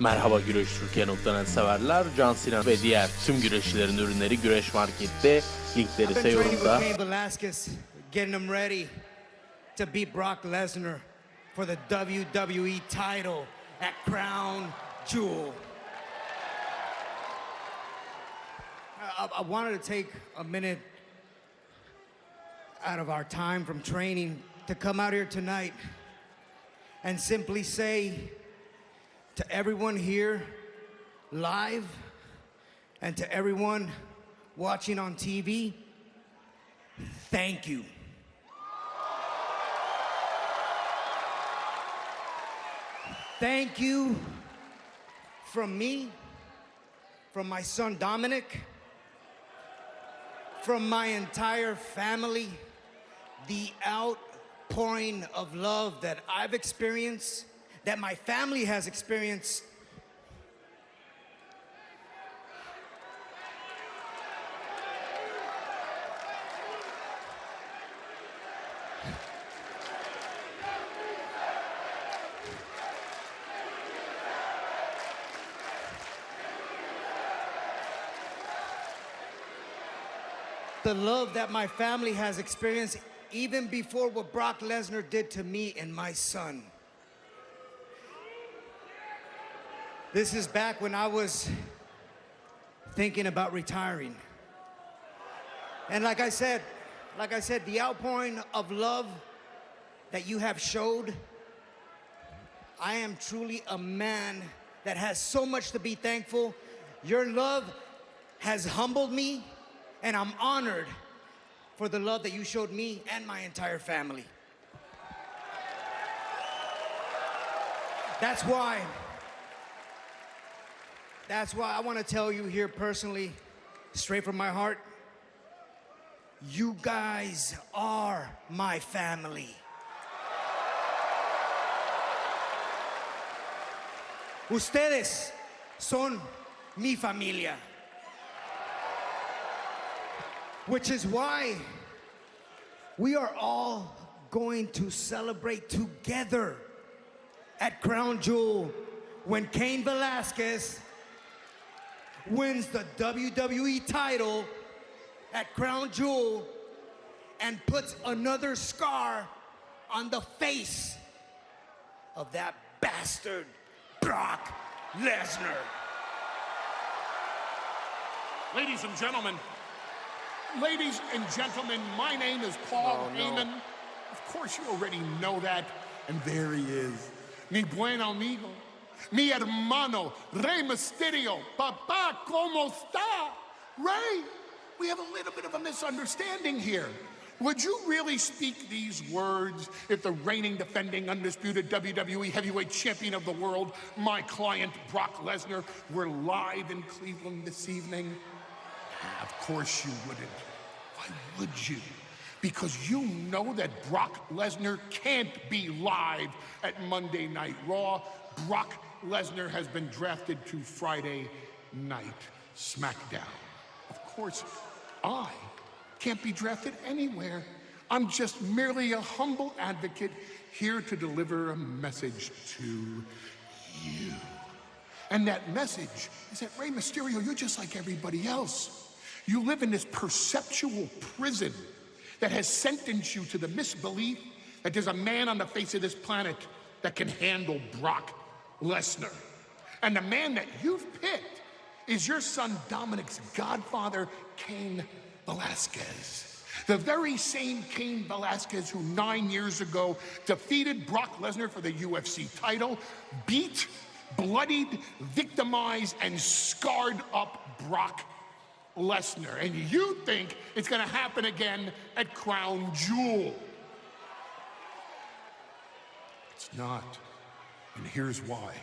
Merhaba Güreş Türkiye.net severler. John Cena ve diğer tüm güreşçilerin ürünleri Güreş Market'te. Linkleri I've ise been training with yorumda. Velasquez, getting him ready to beat Brock Lesnar for the WWE title at Crown Jewel. I, I- I wanted to take a minute out of our time from training to come out here tonight and simply say to everyone here live and to everyone watching on TV, thank you. Thank you from me, from my son Dominic, from my entire family, the outpouring of love that I've experienced, that my family has experienced. the love that my family has experienced even before what Brock Lesnar did to me and my son. This is back when I was thinking about retiring. And like I said, like I said, the outpouring of love that you have showed, I am truly a man that has so much to be thankful. Your love has humbled me, and I'm honored for the love that you showed me and my entire family. That's why, that's why I want to tell you here personally, straight from my heart, you guys are my family. Ustedes son mi familia. Which is why we are all going to celebrate together at Crown Jewel when Cain Velasquez wins the WWE title at Crown Jewel and puts another scar on the face of that bastard Brock Lesnar. Ladies and gentlemen, ladies and gentlemen, my name is Paul Oh, no. Heyman. Of course, you already know that. And there he is. Mi buen amigo, mi hermano, Rey Mysterio. Papá, ¿cómo está? Ray, we have a little bit of a misunderstanding here. Would you really speak these words if the reigning, defending, undisputed WWE heavyweight champion of the world, my client Brock Lesnar, were live in Cleveland this evening? Of course you wouldn't. Why would you? Because you know that Brock Lesnar can't be live at Monday Night Raw. Brock Lesnar has been drafted to Friday Night SmackDown. Of course, I can't be drafted anywhere. I'm just merely a humble advocate here to deliver a message to you. And that message is that Rey Mysterio, you're just like everybody else. You live in this perceptual prison that has sentenced you to the misbelief that there's a man on the face of this planet that can handle Brock Lesnar. And the man that you've picked is your son Dominic's godfather, Cain Velasquez. The very same Cain Velasquez who nine years ago defeated Brock Lesnar for the UFC title, beat, bloodied, victimized, and scarred up Brock Lesnar. And you think it's gonna happen again at Crown Jewel. It's not. And here's why.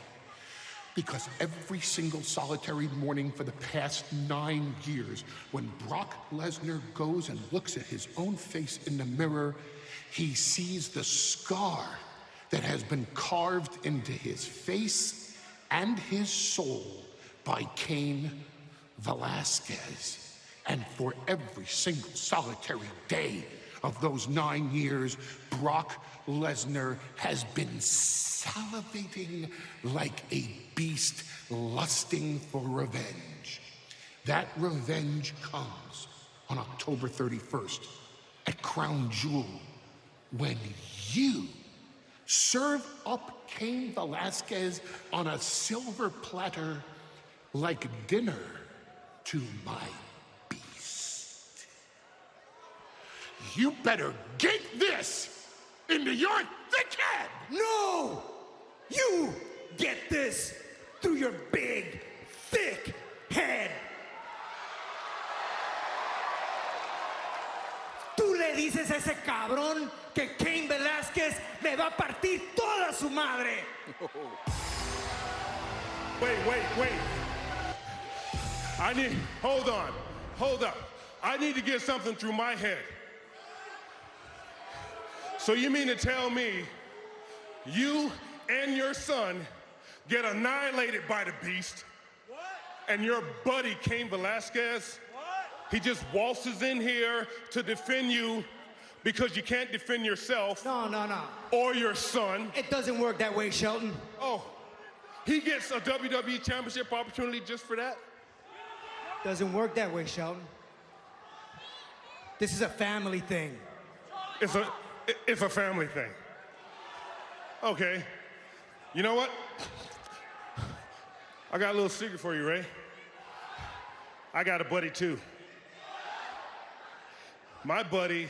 Because every single solitary morning for the past nine years, when Brock Lesnar goes and looks at his own face in the mirror, he sees the scar that has been carved into his face and his soul by Cain Velasquez. And for every single solitary day of those nine years, Brock Lesnar has been salivating like a beast lusting for revenge. That revenge comes on October 31st at Crown Jewel when you serve up Cain Velasquez on a silver platter like dinner to my beast. You better get this into your thick head! No! You get this through your big, thick head. Tú le dices a ese cabrón que Cain Velázquez me va a partir toda su madre. Wait, wait, wait. I need, hold on, hold up. I need to get something through my head. So you mean to tell me you and your son get annihilated by the beast? What? And your buddy Cain Velasquez? What? He just waltzes in here to defend you because you can't defend yourself No, no, no. or your son. It doesn't work that way, Shelton. Oh, he gets a WWE Championship opportunity just for that? Doesn't work that way, Shelton. This is a family thing. It's a it's a family thing. Okay. You know what? I got a little secret for you, Ray. I got a buddy too. My buddy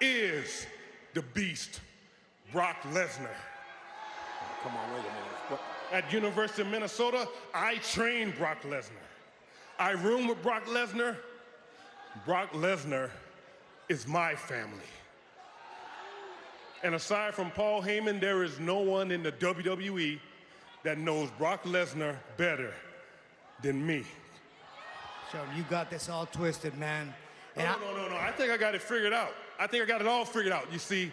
is the beast, Brock Lesnar. Come on, wait a minute. At University of Minnesota, I trained Brock Lesnar. I room with Brock Lesnar. Brock Lesnar is my family. And aside from Paul Heyman, there is no one in the WWE that knows Brock Lesnar better than me. So you got this all twisted, man. No, And I- no, no, no. I think I got it figured out. I think I got it all figured out. You see,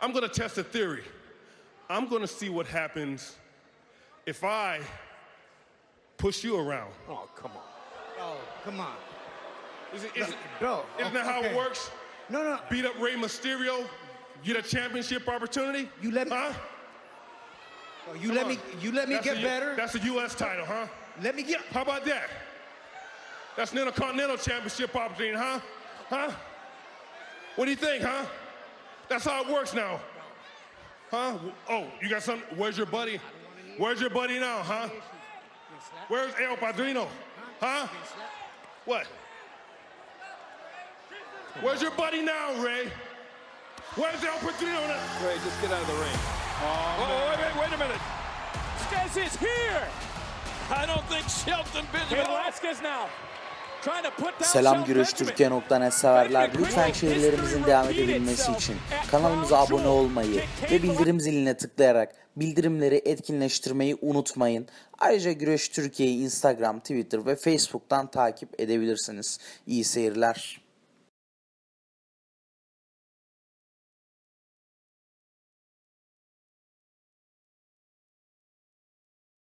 I'm going to test a theory. I'm going to see what happens if I push you around. Oh, come on. Oh, come on. Is it, is it, Bro, isn't that how okay. it works? No, no. Beat up Rey Mysterio, get a championship opportunity? You let me- Huh? Oh, you Come let on. me you let me That's get a better. That's a U.S. title, huh? Let me get How about that? That's an Intercontinental Championship opportunity, huh? Huh? What do you think, huh? That's how it works now. Huh? Oh, you got some? Where's your buddy? Where's your buddy now, huh? Where's El Padrino? Huh? What? Where's your buddy now, Ray? Where's El Padrino now? Ray, just get out of the ring. Oh, wait, wait, wait a minute. Vasquez is here. I don't think Shelton Benjamin Vasquez now. Trying to put down Selam Güreş Benjamin. Türkiye.net severler. Lütfen şehirlerimizin devam edebilmesi için kanalımıza abone olmayı ve bildirim ziline tıklayarak bildirimleri etkinleştirmeyi unutmayın. Ayrıca Güreş Türkiye'yi Instagram, Twitter ve Facebook'tan takip edebilirsiniz. İyi seyirler.